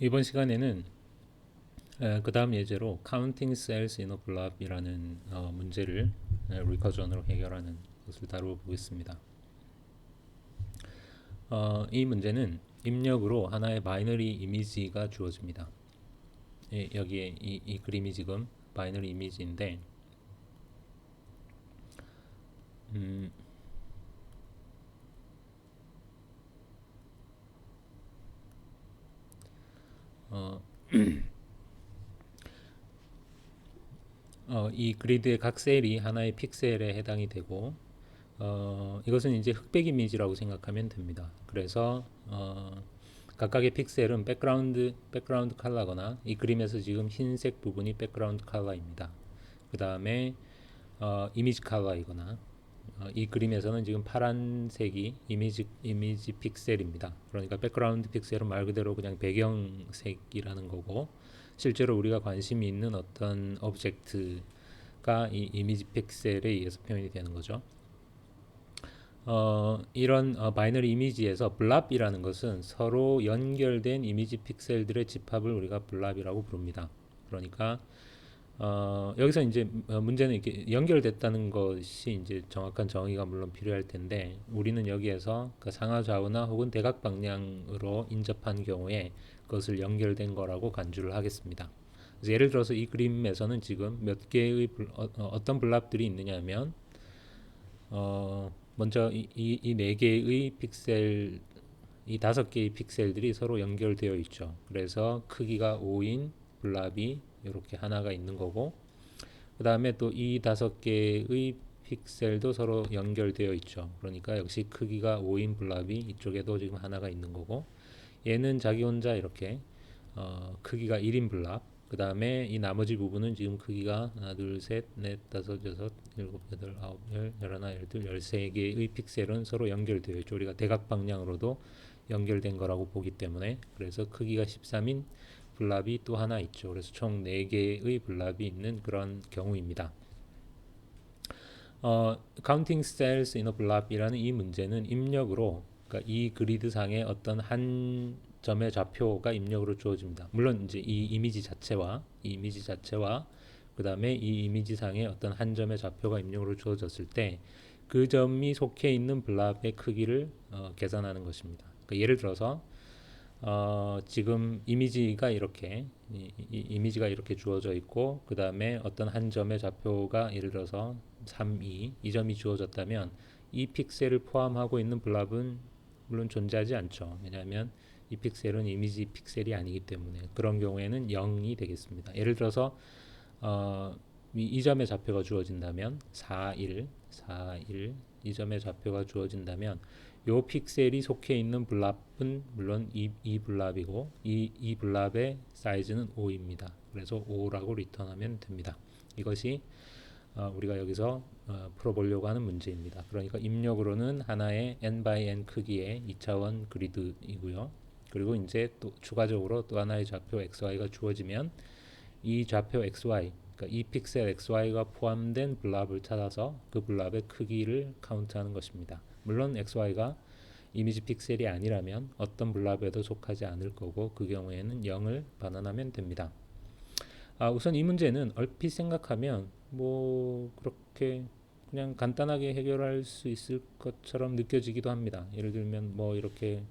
이번 시간에는 그 다음 예제로 counting cells in a block이라는 어, 문제를 리커전으로 해결하는 것을 다루어 보겠습니다. 어, 이 문제는 입력으로 하나의 바이너리 이미지가 주어집니다. 예, 여기에 이, 이 그림이 지금 바이너리 이미지인데 음, 어, 어, 이 그리드의 각 셀이 하나의 픽셀에 해당이 되고 어, 이것은 이제 흑백 이미지라고 생각하면 됩니다. 그래서 어, 각각의 픽셀은 백그라운드 백그라운드 컬러거나 이 그림에서 지금 흰색 부분이 백그라운드 컬러입니다. 그 다음에 어, 이미지 컬러이거나 어, 이 그림에서는 지금 파란색이 이미지 이미지 픽셀입니다. 그러니까 백그라운드 픽셀은 말 그대로 그냥 배경색이라는 거고 실제로 우리가 관심이 있는 어떤 오브젝트가 이 이미지 픽셀에 의해서 표현이 되는 거죠. 어, 이런 어, 바이너리 이미지에서 블랍이라는 것은 서로 연결된 이미지 픽셀들의 집합을 우리가 블랍이라고 부릅니다. 그러니까 어, 여기서 이제 어, 문제는 이렇게 연결됐다는 것이 이제 정확한 정의가 물론 필요할 텐데 우리는 여기에서 그 상하 좌우나 혹은 대각 방향으로 인접한 경우에 그것을 연결된 거라고 간주를 하겠습니다. 예를 들어서 이 그림에서는 지금 몇 개의 블, 어, 어떤 블랍들이 있느냐면 어, 먼저 이네 개의 픽셀 이 다섯 개의 픽셀들이 서로 연결되어 있죠. 그래서 크기가 5인 블랍이 이렇게 하나가 있는 거고 그 다음에 또 이 다섯 개의 픽셀도 서로 연결되어 있죠. 그러니까 역시 크기가 5인 블랍이 이쪽에도 지금 하나가 있는 거고 얘는 자기 혼자 이렇게 어, 크기가 1인 블랍 그 다음에 이 나머지 부분은 지금 크기가 하나 둘셋넷 다섯 여섯 일곱 여덟 아홉 열 열하나 열둘 열세 개의 픽셀은 서로 연결되어 있죠. 우리가 대각 방향으로도 연결된 거라고 보기 때문에 그래서 크기가 13인 블랍이 또 하나 있죠. 그래서 총 4개의 블랍이 있는 그런 경우입니다. 어, counting cells in a block이라는 이 문제는 입력으로 그러니까 이 그리드 상의 어떤 한 점의 좌표가 입력으로 주어집니다. 물론 이제 이 이미지 자체와 이 이미지 자체와 그 다음에 이 이미지 상의 어떤 한 점의 좌표가 입력으로 주어졌을 때 그 점이 속해 있는 블랍의 크기를 어, 계산하는 것입니다. 그러니까 예를 들어서 어, 지금 이미지가 이렇게 이, 이, 이 미지가 이렇게 주어져 있고 그 다음에 어떤 한 점의 좌표가 예를 들어서 3, 2, 이 점이 주어졌다면 이 픽셀을 포함하고 있는 블랍은 물론 존재하지 않죠. 왜냐하면 이 픽셀은 이미지 픽셀이 아니기 때문에 그런 경우에는 0이 되겠습니다. 예를 들어서 어, 이, 이 점의 좌표가 주어진다면 4, 1, 4, 1, 이 점의 좌표가 주어진다면 요 픽셀이 속해 있는 블랍은 물론 이, 이 블랍이고 이, 이 블랍의 사이즈는 5입니다. 그래서 5라고 리턴하면 됩니다. 이것이 어, 우리가 여기서 어, 풀어보려고 하는 문제입니다. 그러니까 입력으로는 하나의 n by n 크기의 2차원 그리드이고요. 그리고 이제 또 추가적으로 또 하나의 좌표 xy가 주어지면 이 좌표 xy 그러니까 이 픽셀 xy가 포함된 블랍을 찾아서 그 블랍의 크기를 카운트하는 것입니다. 물론 xy가 이미지 픽셀이 아니라면 어떤 블랍에도 속하지 않을 거고 그 경우에는 0을 반환하면 됩니다. 아, 우선 이 문제는 얼핏 생각하면 뭐 그렇게 그냥 간단하게 해결할 수 있을 것처럼 느껴지기도 합니다. 예를 들면 뭐 이렇게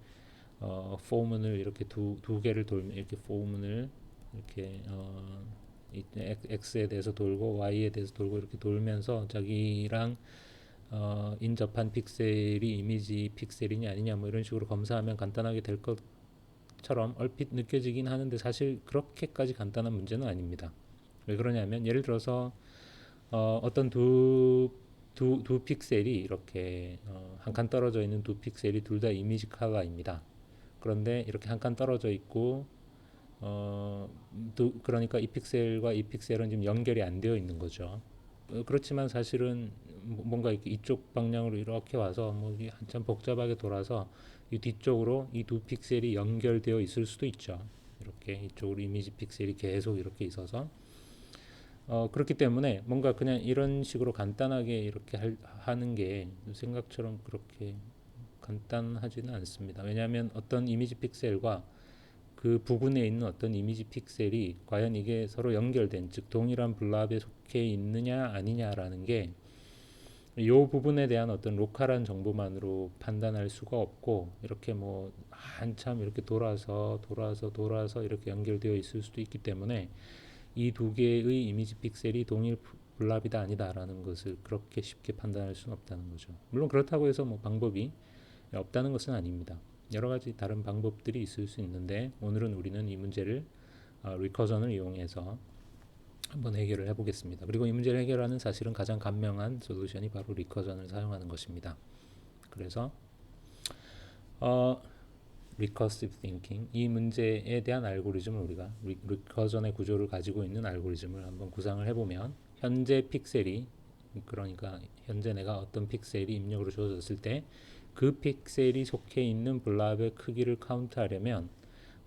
어, 포문을 이렇게 두, 두 개를 돌면 이렇게 포문을 이렇게 어, x에 대해서 돌고 y에 대해서 돌고 이렇게 돌면서 자기랑 어, 인접한 픽셀이 이미지 픽셀이냐 아니냐 뭐 이런 식으로 검사하면 간단하게 될 것처럼 얼핏 느껴지긴 하는데 사실 그렇게까지 간단한 문제는 아닙니다. 왜 그러냐면 예를 들어서 어, 어떤 두, 두, 두 픽셀이 이렇게 어, 한 칸 떨어져 있는 두 픽셀이 둘 다 이미지 컬러입니다. 그런데 이렇게 한 칸 떨어져 있고 어, 두, 그러니까 이 픽셀과 이 픽셀은 지금 연결이 안 되어 있는 거죠. 어, 그렇지만 사실은 뭐, 뭔가 이쪽 방향으로 이렇게 와서 뭐 한참 복잡하게 돌아서 이 뒤쪽으로 이 두 픽셀이 연결되어 있을 수도 있죠. 이렇게 이쪽으로 이미지 픽셀이 계속 이렇게 있어서 어, 그렇기 때문에 뭔가 그냥 이런 식으로 간단하게 이렇게 할, 하는 게 생각처럼 그렇게 간단하지는 않습니다. 왜냐하면 어떤 이미지 픽셀과 그그 부분에 있는 어떤 이미지 픽셀이 과연 이게 서로 연결된 즉 동일한 블랍에 속해 있느냐 아니냐라는 게 이 부분에 대한 어떤 로컬한 정보만으로 판단할 수가 없고 이렇게 뭐 한참 이렇게 돌아서 돌아서 돌아서 이렇게 연결되어 있을 수도 있기 때문에 이 두 개의 이미지 픽셀이 동일 블랍이다 아니다라는 것을 그렇게 쉽게 판단할 수는 없다는 거죠. 물론 그렇다고 해서 뭐 방법이 없다는 것은 아닙니다. 여러 가지 다른 방법들이 있을 수 있는데 오늘은 우리는 이 문제를 어, 리커전을 이용해서 한번 해결을 해보겠습니다. 그리고 이 문제를 해결하는 사실은 가장 간명한 솔루션이 바로 리커전을 사용하는 것입니다. 그래서 어, recursive thinking 이 문제에 대한 알고리즘을 우리가 리, 리커전의 구조를 가지고 있는 알고리즘을 한번 구상을 해보면 현재 픽셀이 그러니까 현재 내가 어떤 픽셀이 입력으로 주어졌을 때 그 픽셀이 속해 있는 블랍의 크기를 카운트하려면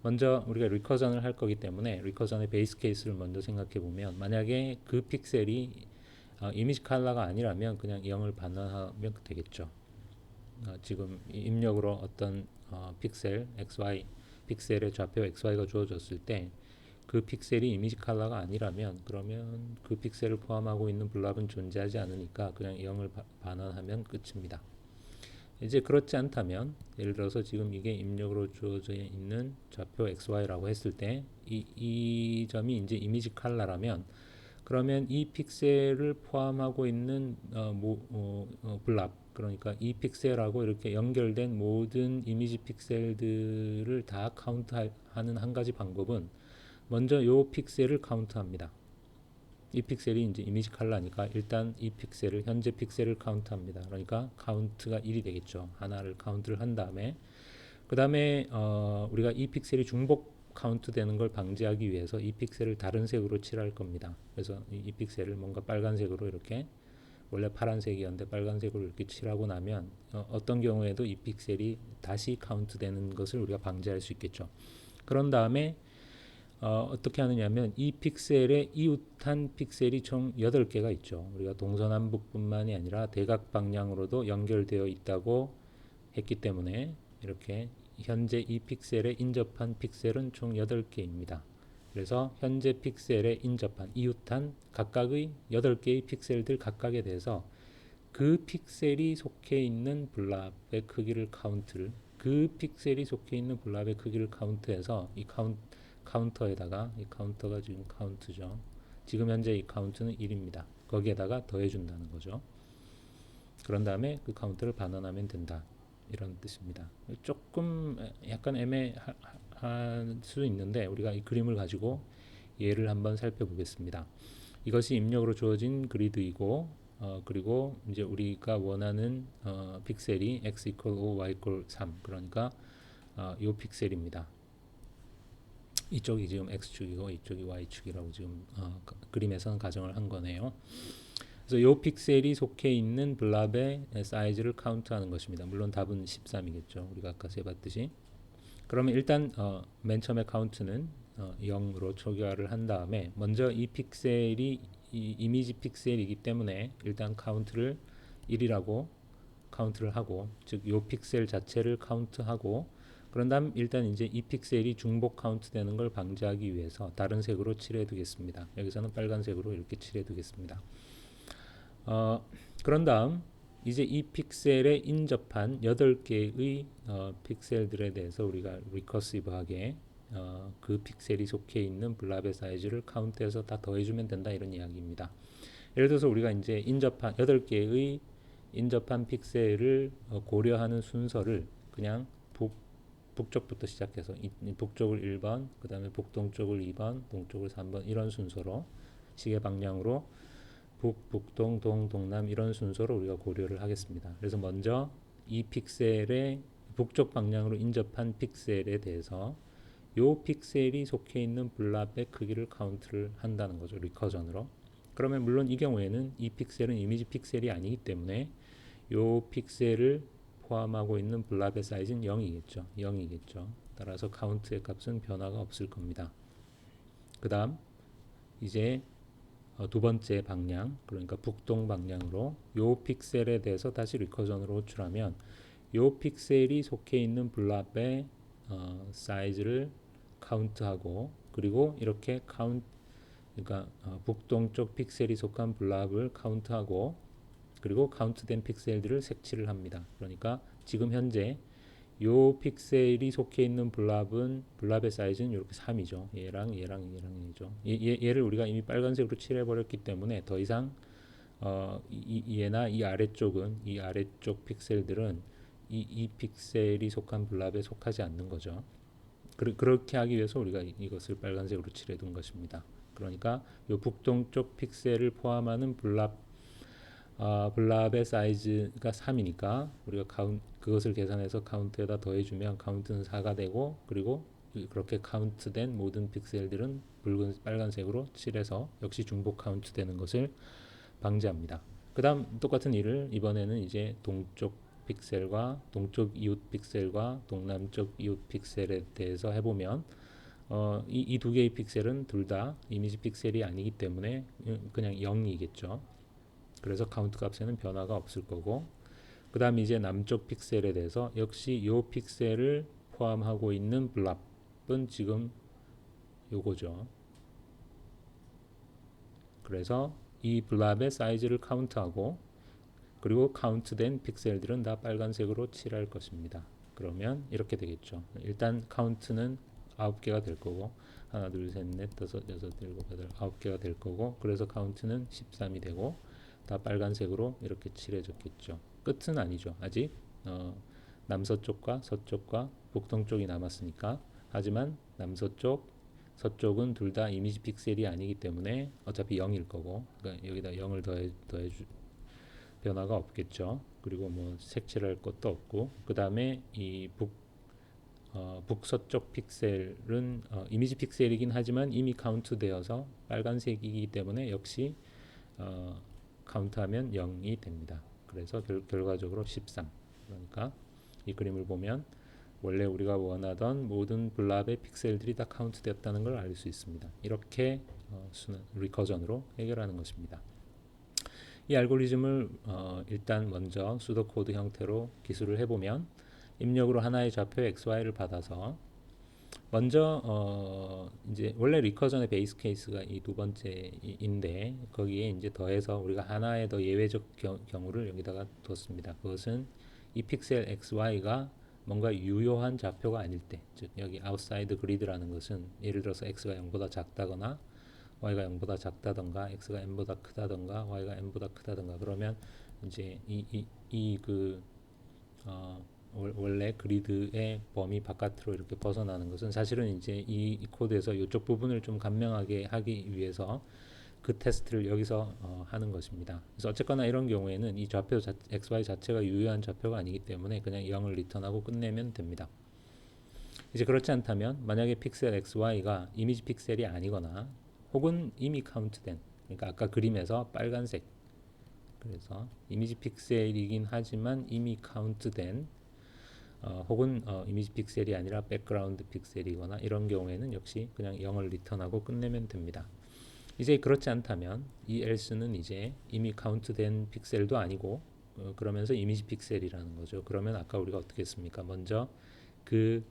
먼저 우리가 리커전을 할 거기 때문에 리커전의 베이스 케이스를 먼저 생각해 보면 만약에 그 픽셀이 어, 이미지 컬러가 아니라면 그냥 0을 반환하면 되겠죠. 어, 지금 입력으로 어떤 어, 픽셀 xy 픽셀의 좌표 xy가 주어졌을 때 그 픽셀이 이미지 컬러가 아니라면 그러면 그 픽셀을 포함하고 있는 블랍은 존재하지 않으니까 그냥 0을 바, 반환하면 끝입니다. 이제 그렇지 않다면 예를 들어서 지금 이게 입력으로 주어져 있는 좌표 xy라고 했을 때 이 이 점이 이제 이미지 컬러라면 그러면 이 픽셀을 포함하고 있는 어, 모, 어, 어, 블랍 그러니까 이 픽셀하고 이렇게 연결된 모든 이미지 픽셀들을 다 카운트하는 한 가지 방법은 먼저 요 픽셀을 카운트합니다. 이 픽셀이 이제 이미지 컬러니까 일단 이 픽셀을 현재 픽셀을 카운트합니다. 그러니까 카운트가 1이 되겠죠. 하나를 카운트를 한 다음에 그 다음에 어, 우리가 이 픽셀이 중복 카운트 되는 걸 방지하기 위해서 이 픽셀을 다른 색으로 칠할 겁니다. 그래서 이, 이 픽셀을 뭔가 빨간색으로 이렇게 원래 파란색이었는데 빨간색으로 이렇게 칠하고 나면 어, 떤 경우에도 이 픽셀이 다시 카운트 되는 것을 우리가 방지할 수 있겠죠. 그런 다음에 어, 떻게 하느냐면 이 픽셀의 이웃한 픽셀이 총 8개가 있죠. 우리가 동서남북뿐만이 아니라 대각 방향으로도 연결되어 있다고 했기 때문에 이렇게 현재 이 픽셀에 인접한 픽셀은 총 8개입니다. 그래서 현재 픽셀에 인접한 이웃한 각각의 8개의 픽셀들 각각에 대해서 그 픽셀이 속해 있는 블랍의 크기를 카운트를 그 픽셀이 속해 있는 블랍의 크기를 카운트해서 이 카운트 카운터에다가 이 카운터가 지금 카운트죠. 지금 현재 이 카운트는 1입니다. 거기에다가 더해준다는 거죠. 그런 다음에 그 카운트를 반환하면 된다. 이런 뜻입니다. 조금 약간 애매할 수 있는데 우리가 이 그림을 가지고 예를 한번 살펴보겠습니다. 이것이 입력으로 주어진 그리드이고 어, 그리고 이제 우리가 원하는 어, 픽셀이 x equal 5, y equal 3 그러니까 어, 이 픽셀입니다. 이쪽이 지금 x축이고 이쪽이 y축이라고 지금 어, 그, 그림에서는 가정을 한 거네요. 그래서 요 픽셀이 속해 있는 블랍의 사이즈를 카운트하는 것입니다. 물론 답은 13이겠죠. 우리가 아까 세봤듯이. 그러면 일단 어, 맨 처음에 카운트는 어, 0으로 초기화를 한 다음에 먼저 이 픽셀이 이 이미지 픽셀이기 때문에 일단 카운트를 1이라고 카운트를 하고 즉 요 픽셀 자체를 카운트하고 그런 다음 일단 이제 이 픽셀이 중복 카운트 되는 걸 방지하기 위해서 다른 색으로 칠해 두겠습니다. 여기서는 빨간색으로 이렇게 칠해 두겠습니다. 어, 그런 다음 이제 이 픽셀에 인접한 8개의 어, 픽셀들에 대해서 우리가 리커시브하게 어, 그 픽셀이 속해 있는 블랍의 사이즈를 카운트해서 다 더해주면 된다 이런 이야기입니다. 예를 들어서 우리가 이제 인접한 8개의 인접한 픽셀을 어, 고려하는 순서를 그냥 북쪽부터 시작해서 이, 북쪽을 1번, 그 다음에 북동쪽을 2번, 동쪽을 3번 이런 순서로 시계 방향으로 북, 북동, 동, 동남 이런 순서로 우리가 고려를 하겠습니다. 그래서 먼저 이 픽셀의 북쪽 방향으로 인접한 픽셀에 대해서 요 픽셀이 속해 있는 블랍의 크기를 카운트를 한다는 거죠. 리커전으로. 그러면 물론 이 경우에는 이 픽셀은 이미지 픽셀이 아니기 때문에 요 픽셀을 포함하고 있는 블랍의 사이즈는 0이겠죠. 0이겠죠. 따라서 카운트의 값은 변화가 없을 겁니다. 그 다음 이제 어, 두 번째 방향 그러니까 북동 방향으로 요 픽셀에 대해서 다시 리커전으로 호출하면 요 픽셀이 속해 있는 블랍의 어, 사이즈를 카운트하고 그리고 이렇게 카운트 그러니까 어, 북동쪽 픽셀이 속한 블랍을 카운트하고 그리고 카운트된 픽셀들을 색칠을 합니다. 그러니까 지금 현재 요 픽셀이 속해 있는 블랍은 블랍의 사이즈는 이렇게 3이죠. 얘랑 얘랑 얘랑이죠. 얘, 얘, 얘 를 우리가 이미 빨간색으로 칠해 버렸기 때문에 더 이상 어, 이, 이- 얘나 이 아래쪽은 이 아래쪽 픽셀들은 이, 이 픽셀이 속한 블랍에 속하지 않는 거죠. 그, 그렇게 하기 위해서 우리가 이- 이것을 빨간색으로 칠해 둔 것입니다. 그러니까 요 북동쪽 픽셀을 포함하는 블랍 아, 블랍의 사이즈가 3이니까 우리가 카운 그것을 계산해서 카운트에다 더해주면 카운트는 4가 되고 그리고 이- 그렇게 카운트된 모든 픽셀들은 붉은 빨간색으로 칠해서 역시 중복 카운트 되는 것을 방지합니다. 그 다음 똑같은 일을 이번에는 이제 동쪽 픽셀과 동쪽 이웃 픽셀과 동남쪽 이웃 픽셀에 대해서 해보면 어, 이두 개의 픽셀은 둘 다 이미지 픽셀이 아니기 때문에 음, 그냥 0이겠죠. 그래서 카운트 값에는 변화가 없을 거고 그 다음 이제 남쪽 픽셀에 대해서 역시 이 픽셀을 포함하고 있는 블랍은 지금 요거죠. 그래서 이 블랍의 사이즈를 카운트하고 그리고 카운트된 픽셀들은 다 빨간색으로 칠할 것입니다. 그러면 이렇게 되겠죠. 일단 카운트는 9개가 될 거고 하나 둘 셋 넷 다섯 여섯 일곱 여덟 아홉 개가 될 거고 그래서 카운트는 13이 되고 다 빨간색으로 이렇게 칠해졌겠죠. 끝은 아니죠. 아직 어, 남서쪽과 서쪽과 북동쪽이 남았으니까 하지만 남서쪽 서쪽은 둘 다 이미지 픽셀이 아니기 때문에 어차피 0일 거고 그러니까 여기다 0을 더해 더해 주 변화가 없겠죠. 그리고 뭐 색칠할 것도 없고 그 다음에 이북 어, 북서쪽 픽셀은 어, 이미지 픽셀이긴 하지만 이미 카운트되어서 빨간색이기 때문에 역시 어, 카운트하면 0이 됩니다. 그래서 결, 결과적으로 13. 그러니까 이 그림을 보면 원래 우리가 원하던 모든 블랍의 픽셀들이 다 카운트되었다는 걸 알 수 있습니다. 이렇게 어, 순환 리커전으로 해결하는 것입니다. 이 알고리즘을 어, 일단 먼저 수도 코드 형태로 기술을 해보면 입력으로 하나의 좌표 xy를 받아서 먼저 어 이제 원래 리커전의 베이스 케이스가 이 두 번째인데 거기에 이제 더해서 우리가 하나의 더 예외적 경, 경우를 여기다가 뒀습니다. 그것은 이 픽셀 xy가 뭔가 유효한 좌표가 아닐 때, 즉 여기 아웃사이드 그리드라는 것은 예를 들어서 x가 0보다 작다거나 y가 0보다 작다던가 x가 n보다 크다던가 y가 n보다 크다던가 그러면 이제 이이그 어, 월- 원래 그리드의 범위 바깥으로 이렇게 벗어나는 것은 사실은 이제 이, 이 코드에서 이쪽 부분을 좀 간명하게 하기 위해서 그 테스트를 여기서 어, 하는 것입니다. 그래서 어쨌거나 이런 경우에는 이 좌표 자, xy 자체가 유효한 좌표가 아니기 때문에 그냥 0을 리턴하고 끝내면 됩니다. 이제 그렇지 않다면 만약에 픽셀 xy가 이미지 픽셀이 아니거나 혹은 이미 카운트된 그러니까 아까 그림에서 빨간색 그래서 이미지 픽셀이긴 하지만 이미 카운트된 어, 혹은 어, 이미지 픽셀이 아니라 백그라운드 픽셀이거나 이런 경우에는 역시 그냥 0을 리턴하고 끝내면 됩니다. 이제 그렇지 않다면 이 else는 이제 이미 카운트된 픽셀도 아니고 어, 그러면서 이미지 픽셀이라는 거죠. 그러면 아까 우리가 어떻게 했습니까? 먼저 그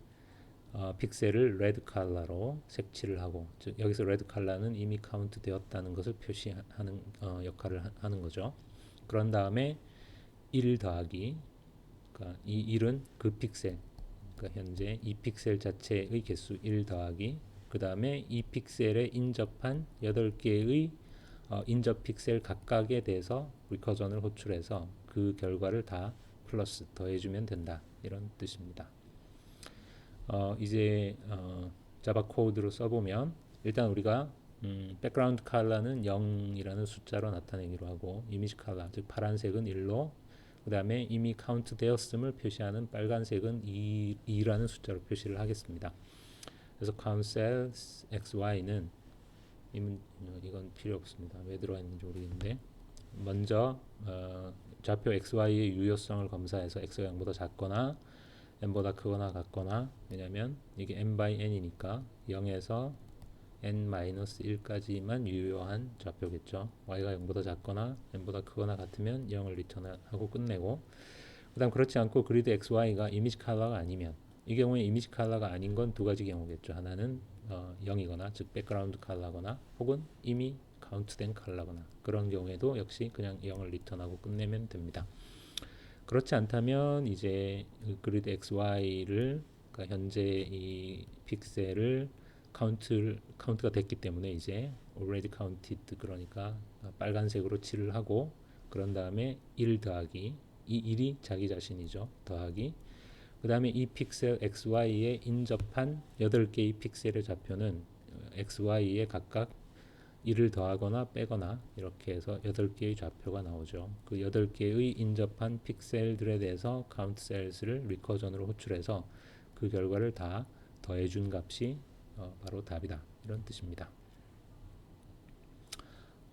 어, 픽셀을 레드 컬러로 색칠을 하고 즉 여기서 레드 컬러는 이미 카운트 되었다는 것을 표시하는 어, 역할을 하, 하는 거죠. 그런 다음에 1 더하기 그러니까 이 1은 그 픽셀 그러니까 현재 이 픽셀 자체의 개수 1 더하기 그 다음에 이 픽셀에 인접한 8개의 어, 인접 픽셀 각각에 대해서 리커전을 호출해서 그 결과를 다 플러스 더해주면 된다 이런 뜻입니다. 어, 이제 어, 자바 코드로 써보면 일단 우리가 음, 백그라운드 컬러는 0이라는 숫자로 나타내기로 하고 이미지 컬러 즉 파란색은 1로 그 다음에 이미 카운트 되었음을 표시하는 빨간색은 2, 2라는 숫자로 표시를 하겠습니다. 그래서 count cells xy는 이건 필요 없습니다. 왜 들어가 있는지 모르겠는데 먼저 어, 좌표 xy의 유효성을 검사해서 x가 0보다 작거나 n보다 크거나 같거나 왜냐면 이게 n by n이니까 0에서 n-1까지만 유효한 좌표겠죠. y가 0보다 작거나 n보다 크거나 같으면 0을 리턴하고 끝내고 그 다음 그렇지 않고 그리드 xy가 이미지 컬러가 아니면 이 경우에 이미지 컬러가 아닌 건 두 가지 경우겠죠. 하나는 어, 0이거나 즉 백그라운드 컬러거나 혹은 이미 카운트된 컬러거나 그런 경우에도 역시 그냥 0을 리턴하고 끝내면 됩니다. 그렇지 않다면 이제 그 그리드 XY를 그러니까 현재 이 픽셀을 카운트 카운트가 됐기 때문에 이제 already counted 그러니까 빨간색으로 칠을 하고 그런 다음에 1 더하기 이 1이 자기 자신이죠. 더하기 그 다음에 이 픽셀 XY에 인접한 8개의 픽셀의 좌표는 XY에 각각 1을 더하거나 빼거나 이렇게 해서 8개의 좌표가 나오죠. 그 8개의 인접한 픽셀들에 대해서 카운트 셀스를 리커전으로 호출해서 그 결과를 다 더해준 값이 어, 바로 답이다. 이런 뜻입니다.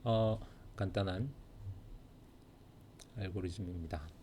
어, 간단한 알고리즘입니다.